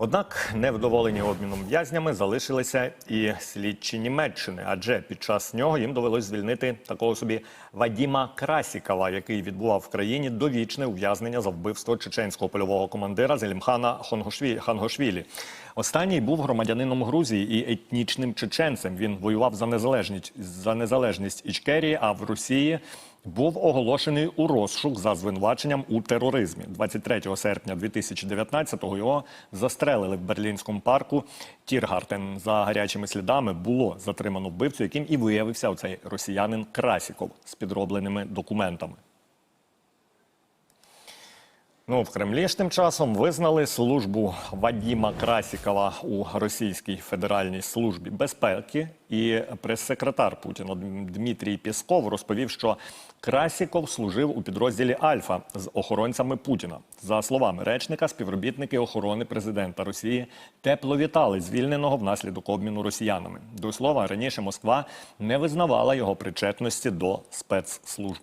Однак невдоволені обміном в'язнями залишилися і слідчі Німеччини, адже під час нього їм довелось звільнити такого собі Вадіма Красікова, який відбував в країні довічне ув'язнення за вбивство чеченського польового командира Зелімхана Хангошвілі. Останній був громадянином Грузії і етнічним чеченцем. Він воював за незалежність за незалежність Ічкерії, а в Росії був оголошений у розшук за звинуваченням у тероризмі. 23 серпня 2019-го його застрелили в берлінському парку Тіргартен. За гарячими слідами було затримано вбивцю, яким і виявився оцей росіянин Красіков з підробленими документами. Ну, в Кремлі ж тим часом визнали службу Вадіма Красікова у Російській Федеральній службі безпеки. І прес-секретар Путіна Дмитрій Пєсков розповів, що Красіков служив у підрозділі Альфа з охоронцями Путіна. За словами речника, співробітники охорони президента Росії тепло вітали звільненого внаслідок обміну росіянами. До слова, раніше Москва не визнавала його причетності до спецслужб.